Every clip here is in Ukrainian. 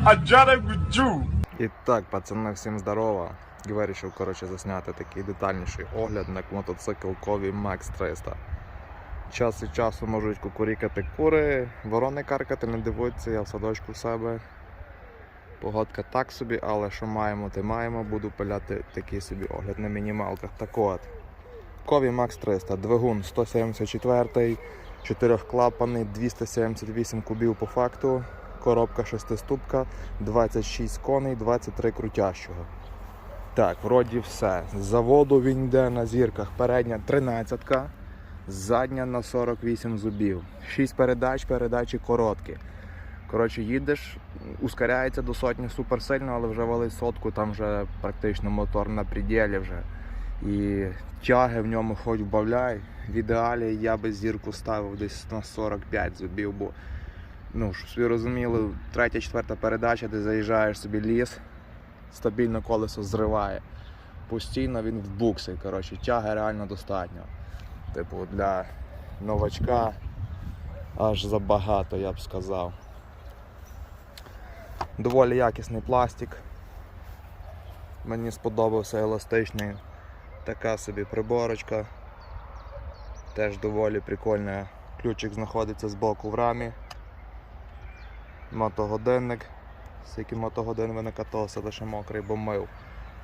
You. І так, пацани, всім здорово. І вирішив, коротше, засняти такий детальніший огляд на мотоцикл Кові Max 300. Час від часу можуть кукурікати кури, ворони каркати, не дивуйтеся, я в садочку в себе. Погодка так собі, але що маємо, те маємо. Буду пиляти такий собі огляд на мінімалках. Так от. Кові Max 300, двигун 174, 4-клапаний, 278 кубів по факту, коробка 6-ступка, 26 коней, 23 крутящого. Так, вроді все. З заводу він йде на зірках. Передня 13, задня на 48 зубів. 6 передач, передачі короткі. Коротше, їдеш, ускоряється до сотні супер сильно, але вже валить сотку, там вже практично мотор на пределі вже. І тяги в ньому хоч вбавляй. В ідеалі я би зірку ставив десь на 45 зубів, бо ну, щоб собі розуміли, третя, четверта передача, ти заїжджаєш собі ліс, стабільно колесо зриває. Постійно він в буксі. Коротше, тяги реально достатньо. Типу, для новачка аж забагато, я б сказав. Доволі якісний пластик. Мені сподобався еластичний. Така собі приборочка. Теж доволі прикольна. Ключик знаходиться збоку в рамі. Мотогодинник. Скільки мотогодин ви лише мокрий, бо мив.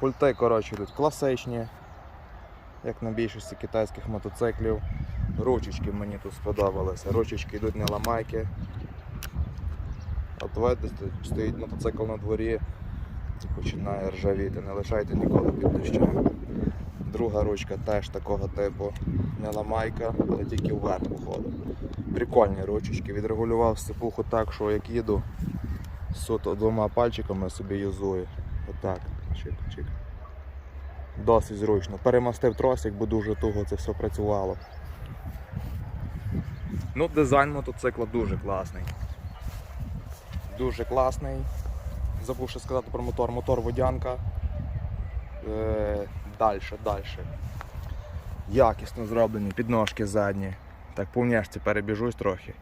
Пульти, коротше, тут класичні, як на більшості китайських мотоциклів. Ручечки мені тут сподобалися. Ручечки йдуть не ламайки. От видите, стоїть мотоцикл на дворі і починає ржавіти. Не лишайте ніколи під дощем. Друга ручка теж такого типу. Не ламайка, але тільки вверх походу. Прикольні ручечки. Відрегулював сипуху так, що як їду, суто двома пальчиками собі юзую. Отак. Чик-чик. Досить зручно. Перемастив тросик, бо дуже туго це все працювало. Ну, дизайн мотоцикла дуже класний. Дуже класний. Забув ще сказати про мотор. Мотор водянка. Е, далі, далі. Якісно зроблені, підножки задні. Так по внешці перебіжусь трохи.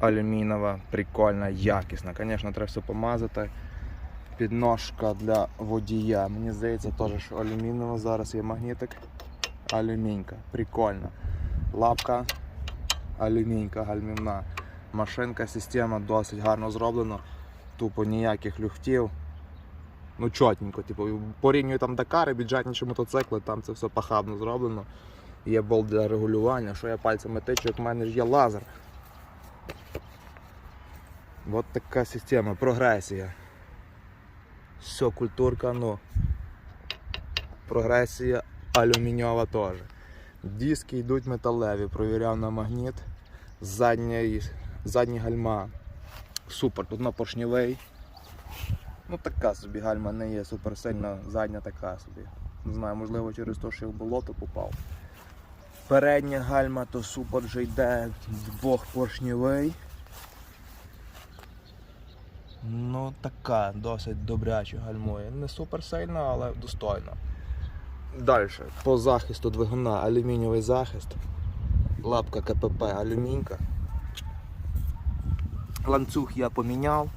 Алюмінова, прикольна, якісна. Звісно, треба все помазати. Підножка для водія. Мені здається, теж що алюмінова. Зараз є магнітик. Алюмінька. Прикольна. Лапка алюмінька, гальмівна. Машинка, система досить гарно зроблена. Тупо ніяких люхтів. Ну, чотненько, типу, порівнюю там Дакари, бюджетніші мотоцикли, там це все пахабно зроблено. Є болт для регулювання, що я пальцями тичу, як в мене ж є лазер. От така система, прогресія. Все, культурка, ну. Прогресія алюмінієва теж. Диски йдуть металеві, провіряв на магніт. Задня, задні гальма. Супер, тут на поршневий. Ну така собі гальма не є супер сильна, задня така собі. Не знаю, можливо через те, що я в болото попав. Передня гальма то супер вже йде двохпоршневий. Ну така, досить добряче гальмує. Не супер сильно, але достойно. Далі, по захисту двигуна алюмінієвий захист. Лапка КПП алюмінька. Ланцюг я поміняв.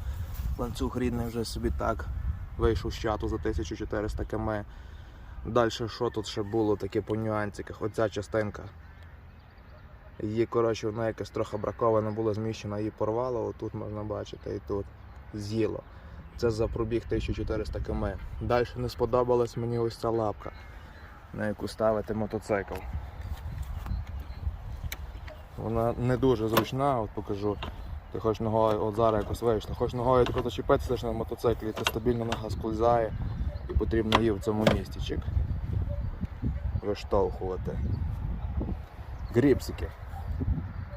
Ланцюг рідний вже собі так вийшов з чату за 1400 км. Далі що тут ще було таке по нюансиках? Оця частинка. Її, коротше, вона якась трохи бракована була зміщена, її порвало, отут можна бачити і тут з'їло. Це за пробіг 1400 км. Далі не сподобалась мені ось ця лапка, на яку ставити мотоцикл. Вона не дуже зручна, от покажу. Ти хоч ногою, от зараз якось вийшло, хоч ногою тако зачепитися на мотоциклі, це стабільно нога скользає і потрібно її в цьому місці чик. Виштовхувати. Гріпсики.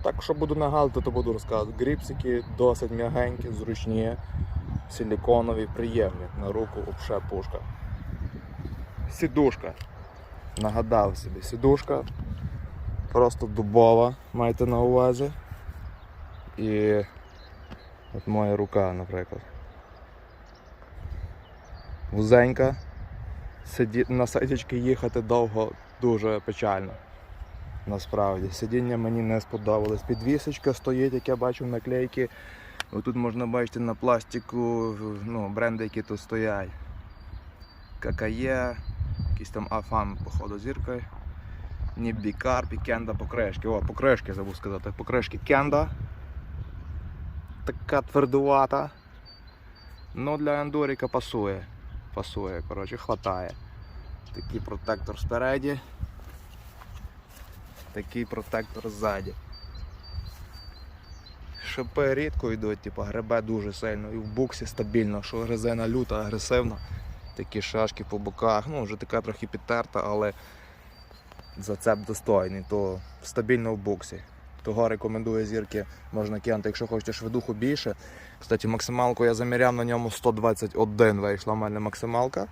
Так що буду нагалити, то буду розказувати. Гріпсики досить м'ягенькі, зручні, силіконові, приємні. На руку обше пушка. Сідушка. Нагадав собі, сідушка. Просто дубова, майте на увазі. І от моя рука, наприклад. Вузенька. Сиді... На сидячки їхати довго дуже печально. Насправді. Сидіння мені не сподобалось. Підвісочка стоїть, як я бачу наклейки. Отут можна бачити на пластику ну, бренди, які тут стоять. ККЄ, якийсь там Афам, походу, зірка. Нібікар, Кенда покрешки. О, покрешки забув сказати. Покрешки Кенда. Така твердувата. Ну для ендуріка пасує. Пасує, коротше, хватає. Такий протектор спереді. Такий протектор ззаді. Шипи рідко йдуть, типу, гребе дуже сильно. І в буксі стабільно, що резина люта, агресивна. Такі шашки по боках. Ну, вже така трохи підтерта, але зацеп достойний, то стабільно в буксі. Того рекомендує зірки, можна кинути, якщо хочете швидуху більше. Кстати, максималку я заміряв на ньому 121 вийшла в мене максималка.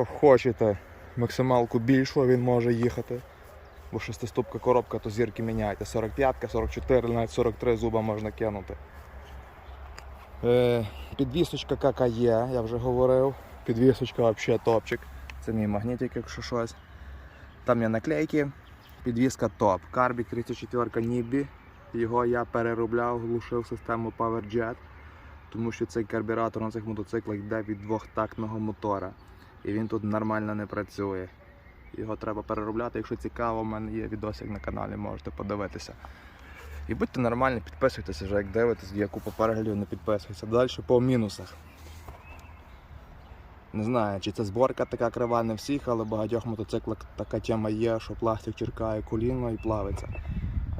Якщо хочете максималку більшу, він може їхати. Бо шестиступка коробка, то зірки міняйте. 45, 44, навіть 43 зуба можна кинути. Е, підвісочка ККЄ, я вже говорив. Підвісочка взагалі топчик. Це мій магнітик, якщо щось. Там є наклейки. Підвіска топ. Карбік 34 Нібі. Його я переробляв, глушив систему PowerJet, тому що цей карбюратор на цих мотоциклах йде від двохтактного мотора. І він тут нормально не працює. Його треба переробляти. Якщо цікаво, у мене є відосик на каналі, можете подивитися. І будьте нормальні, підписуйтесь вже, як дивитесь, є купа переглядів, не підписуйтесь. Далі по мінусах. Не знаю, чи це зборка така крива, не всіх, але в багатьох мотоциклах така тема є, що пластик черкає коліно і плавиться.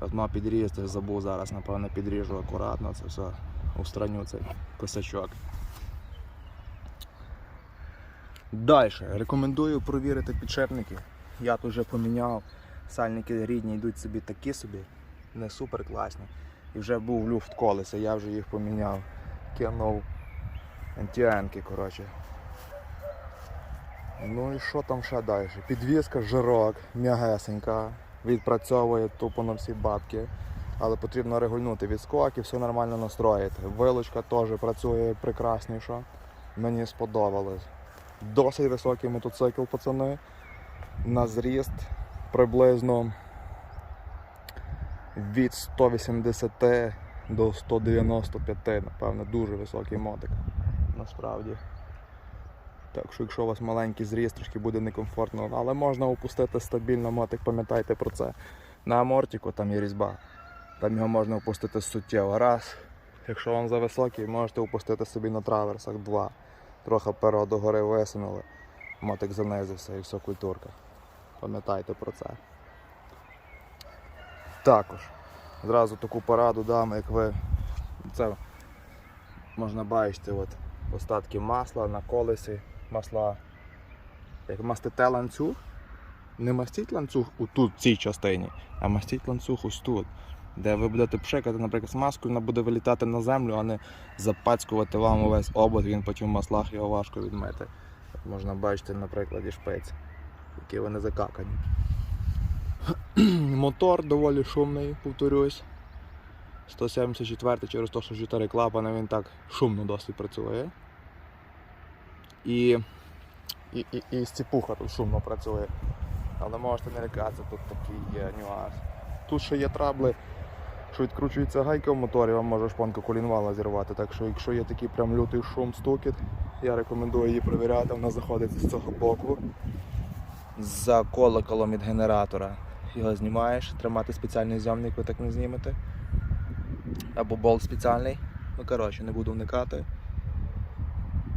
От мав підрізати, забув зараз, напевно, підріжу акуратно, це все устраню цей косячок. Далі. Рекомендую провірити підшипники. Я тут вже поміняв. Сальники рідні йдуть собі такі собі, не супер класні. І вже був люфт колеса, я вже їх поміняв. Кинув антіенки, коротше. Ну і що там ще далі? Підвізка, жирок, м'ягесенька, відпрацьовує тупо на всі бабки. Але потрібно регульнути відскоки, все нормально настроїти. Вилочка теж працює прекрасніше. Мені сподобалось. Досить високий мотоцикл, пацани. На зріст приблизно від 180 до 195, напевно, дуже високий мотик. Насправді. Так що, якщо у вас маленький зріст, трошки буде некомфортно, але можна опустити стабільно мотик, пам'ятайте про це. На амортику там є різьба. Там його можна опустити суттєво. Раз. Якщо вам зависокий, можете опустити собі на траверсах два. Трохи перо догори висунули, мотик занизився і все культурка. Пам'ятайте про це. Також зразу таку пораду дам, як ви це можна бачити от, остатки масла на колесі, масла. Як мастите ланцюг, не мастіть ланцюг тут, в цій частині, а мастіть ланцюг ось тут. Де ви будете пшикати, наприклад, смазку, вона буде вилітати на землю, а не запацькувати вам увесь обод, він потім в маслах його важко відмити. Як можна бачити на прикладі шпиць, які вони закакані. Мотор доволі шумний, повторюсь. 174 через 164 клапани він так шумно досить працює. І, і, і, і стіпуха тут шумно працює. Але можете не лякатися, тут такий є нюанс. Тут ще є трабли, що відкручується гайка в моторі, вам може шпонка колінвала зірвати. Так що якщо є такий прям лютий шум, стукіт, я рекомендую її перевіряти, вона заходить з цього боку. За колоколом від генератора. Його знімаєш, тримати спеціальний зйомник, ви так не знімете. Або болт спеціальний. Ну коротше, не буду вникати.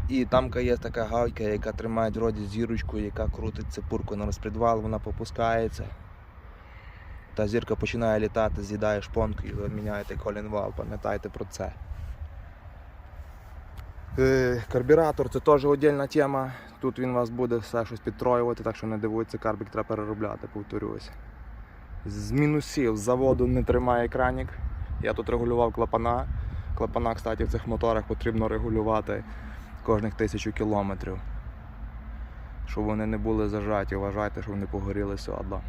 І там є така гайка, яка тримає вроді зірочку, яка крутить цепурку на розпредвал, вона попускається. Та зірка починає літати, з'їдає шпонку і міняєте колінвал, пам'ятайте про це. Е, Карбюратор це теж віддільна тема. Тут він вас буде все щось підтроювати, так що не дивуйтеся, карбік треба переробляти, повторюсь. З мінусів заводу не тримає кранік. Я тут регулював клапана. Клапана, кстати, в цих моторах потрібно регулювати кожних тисячу кілометрів. Щоб вони не були зажаті, вважайте, щоб не погоріли сьодла.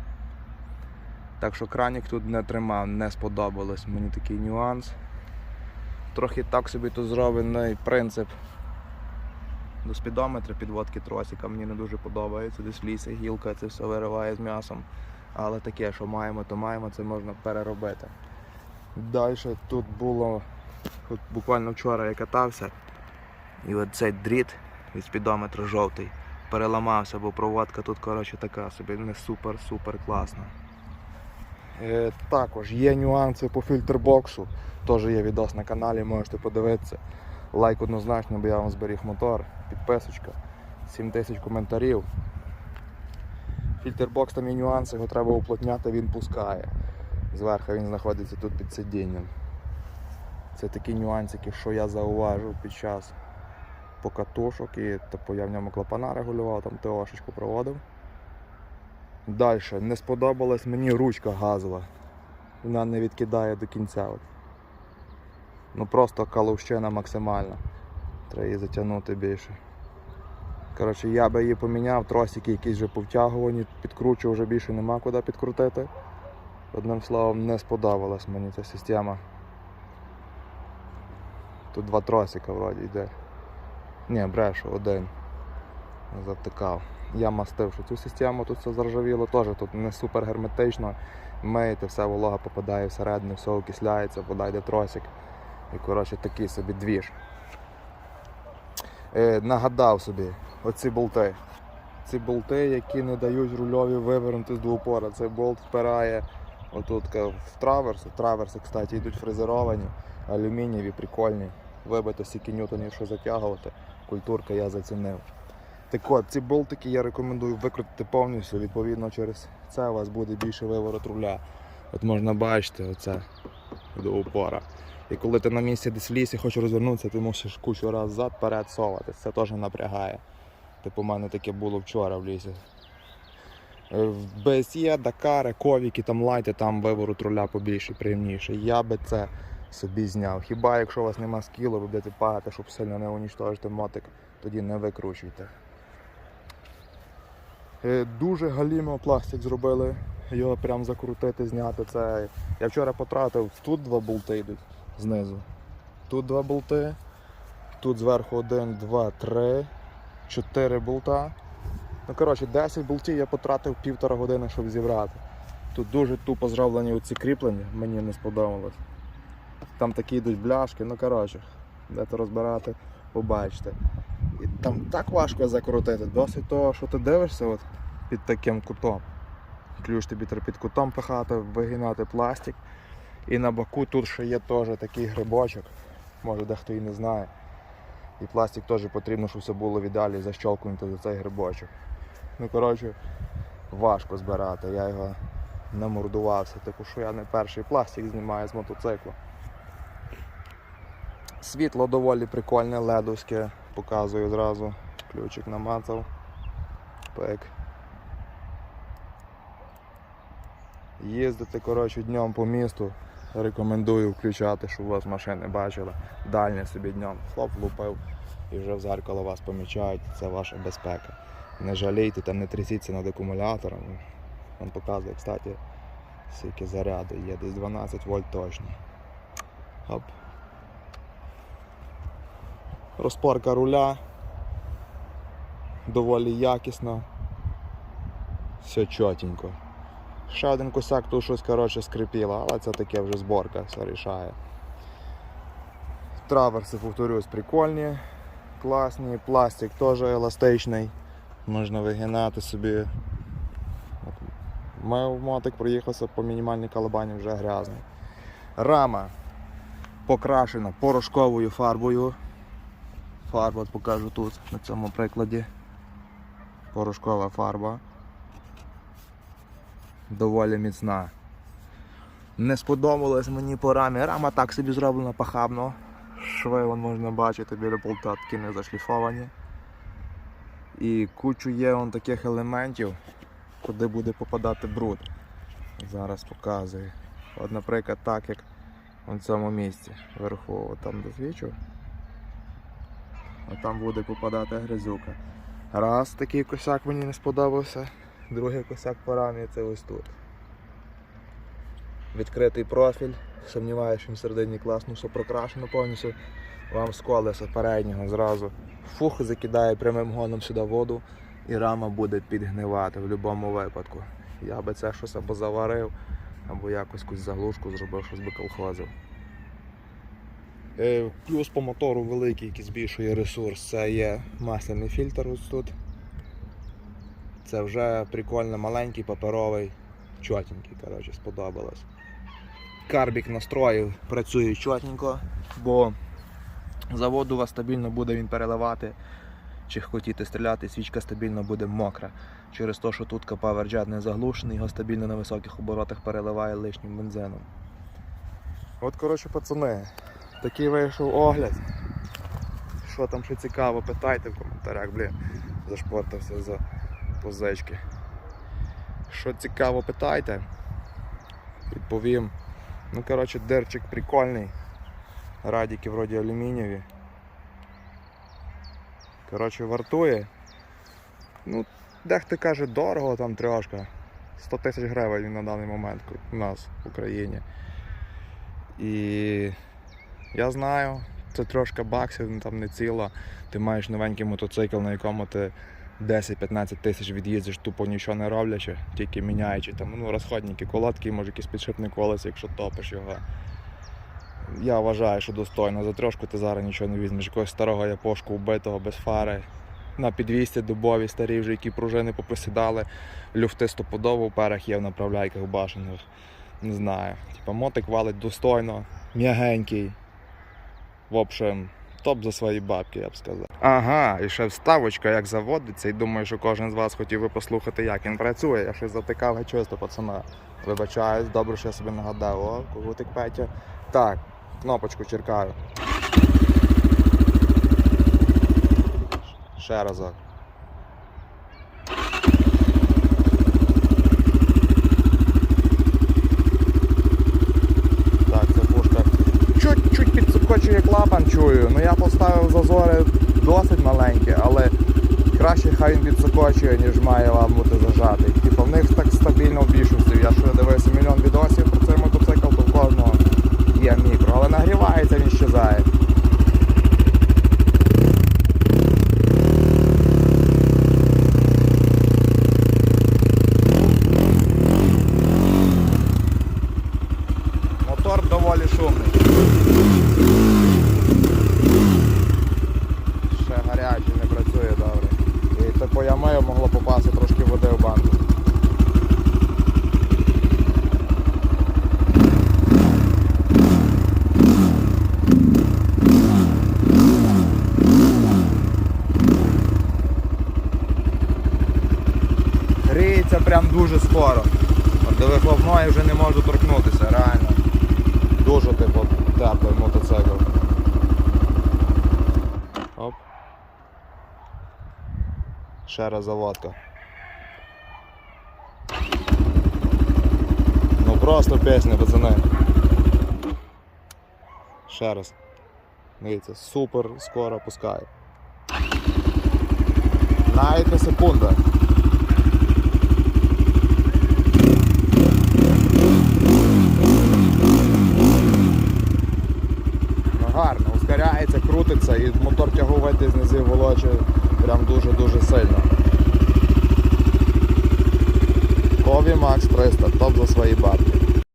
Так що кранік тут не тримав, не сподобалось мені такий нюанс. Трохи так собі тут зроблений принцип до спідометра підводки тросика. Мені не дуже подобається. Десь в лісі гілка це все вириває з м'ясом. Але таке, що маємо, то маємо, це можна переробити. Далі тут було, от буквально вчора я катався, і от цей дріт від спідометра жовтий переламався, бо проводка тут коротше, така собі не супер-супер класна. Е, також є нюанси по фільтрбоксу. Теж є відос на каналі, можете подивитися. Лайк однозначно, бо я вам зберіг мотор, підписочка, 7 тисяч коментарів. Фільтрбокс там є нюанси, його треба уплотняти, він пускає. Зверху він знаходиться тут під сидінням. Це такі нюансики, що я зауважив під час покатушок і типу, я в ньому клапана регулював, там ТОшечку проводив. Далі, не сподобалась мені ручка газова. Вона не відкидає до кінця. Ну просто каловщина максимальна. Треба її затягнути більше. Коротше, я би її поміняв, тросики якісь вже повтягувані, підкручу вже більше нема куди підкрутити. Одним словом, не сподобалась мені ця система. Тут два тросика вроді йде. Ні, брешу, один. Завтикав. Я мастив, що цю систему тут все заржавіло, теж тут не супер герметично. Миєте, все волога попадає всередину, все окисляється, вода йде тросик. І коротше такий собі двіж. Е, нагадав собі, оці болти. Ці болти, які не дають рульові вивернути з двопора. Цей болт впирає отут в траверс. Траверси, кстати, йдуть фрезеровані, алюмінієві, прикольні. Вибито стільки ньютонів, що затягувати. Культурка я зацінив. Так от, ці болтики я рекомендую викрутити повністю, відповідно через це у вас буде більше виворот руля. От можна бачити оце до упора. І коли ти на місці десь в лісі хочеш розвернутися, ти мусиш кучу раз зад перед совати. Це теж напрягає. Типу, у мене таке було вчора в лісі. Е, В BSE, Дакари, ковіки, там лайти, там виворот руля побільше, приємніше. Я би це собі зняв. Хіба якщо у вас нема скілу, ви будете пагати, щоб сильно не унічтожити мотик, тоді не викручуйте. Е, Дуже галімо пластик зробили. Його прям закрутити, зняти. Це я вчора потратив, тут два болти йдуть знизу. Тут два болти, тут зверху один, два, три, чотири болта. Ну, коротше, 10 болтів я потратив півтора години, щоб зібрати. Тут дуже тупо зроблені оці кріплення, мені не сподобалось. Там такі йдуть бляшки, ну коротше, дете розбирати, побачите. І там так важко закрутити, досить того, що ти дивишся от під таким кутом. Ключ тобі треба під кутом пихати, вигинати пластик. І на боку тут ще є теж такий грибочок, може дехто і не знає. І пластик теж потрібно, щоб все було в ідеалі защолкнути за цей грибочок. Ну, коротше, важко збирати, я його намордувався, типу, що я не перший пластик знімаю з мотоцикла. Світло доволі прикольне, ледовське, показую зразу. Ключик намацав. Пик. Їздити коротше, днем по місту. Рекомендую включати, щоб вас машини бачили. Дальнє собі днем. Хлоп лупив і вже в зеркало вас помічають. Це ваша безпека. Не жалійте та не трясіться над акумулятором. Він показує, кстати, скільки заряду є, десь 12 вольт точно. Оп. Розпорка руля. Доволі якісно. Все чотенько. Ще один косяк тут щось коротше скрипіло, але це таке вже зборка, все рішає. Траверси, повторюсь, прикольні, класні, пластик теж еластичний, можна вигинати собі. Мив мотик проїхався по мінімальній колобані вже грязний. Рама покрашена порошковою фарбою. Фарбу от покажу тут на цьому прикладі. Порошкова фарба доволі міцна. Не сподобалось мені по рамі. Рама так собі зроблена похабно. Шви вон можна бачити біля болта такі не зашліфовані. І кучу є вон таких елементів, куди буде попадати бруд. Зараз показую. От, наприклад, так як в цьому місці вверху, там досвічу. А там буде попадати грязюка. Раз такий косяк мені не сподобався, другий косяк по це ось тут. Відкритий профіль. Сумніваюся, що він всередині класно все прокрашено повністю. Вам з колеса переднього зразу фух закидає прямим гоном сюди воду і рама буде підгнивати в будь-якому випадку. Я би це щось або заварив, або якось заглушку зробив, щось би колхозив. Е, Плюс по мотору великий, який збільшує ресурс, це є масляний фільтр ось тут. Це вже прикольно маленький, паперовий, чотенький, коротше, сподобалось. Карбік настроїв, працює чотенько, бо завод у вас стабільно буде він переливати. Чи хотіти стріляти, свічка стабільно буде мокра. Через те, що тут поверджет не заглушений, його стабільно на високих оборотах переливає лишнім бензином. От, коротше, пацани, такий вийшов огляд. Що там ще цікаво, питайте в коментарях, блін, зашпортався за позички. Що цікаво, питайте. Відповім. Ну, коротше, дерчик прикольний. Радіки вроді алюмінієві. Коротше, вартує. Ну, дехто каже дорого там трошки. 100 тисяч гривень на даний момент у нас в Україні. І я знаю, це трошки баксів, ну, там не ціло. Ти маєш новенький мотоцикл, на якому ти 10-15 тисяч від'їздиш, тупо нічого не роблячи, тільки міняючи там, ну, розходники, колодки, може якийсь підшипний колес, якщо топиш його. Я вважаю, що достойно. За трошку ти зараз нічого не візьмеш. Якогось старого япошку вбитого без фари. На підвісті дубові старі вже, які пружини поприсідали, люфти стопудово в перах є в направляйках башених. Не знаю. Типа мотик валить достойно, м'ягенький. В общем, топ за свої бабки, я б сказав. Ага, і ще вставочка, як заводиться, і думаю, що кожен з вас хотів би послухати, як він працює. Я щось затикав гачисто, чисто, пацана. Вибачаюсь, добре, що я собі нагадав. О, кугутик Петя. Так, кнопочку черкаю. Ще разок. Так, це пушка. Чуть-чуть підсокочує клапан, чую. Ну я поставив зазори досить маленькі, але краще хай він підсокочує, ніж має вам бути зажатий. Типу в них так стабільно в більшості. Я ще дивився мільйон відосів про цей мотоцикл, то в кожного є мікро, але нагрівається, він щезає. Мотор доволі шумний. Ще гарячий, не працює добре. І типу я мию могло попасти трошки води в банку. Гріється прям дуже скоро. От До вихлопної вже не можу торкнутися, реально. Дуже типу теплий мотоцикл. Оп. Ще раз заводка. Ну просто пісня, пацани. Ще раз. Дивіться, супер скоро пускає. Навіть на секунду. Ну, гарно, ускоряється, крутиться і мотор тягувати з низів волоче прям дуже-дуже сильно. Кові Макс 300, топ за свої бабки.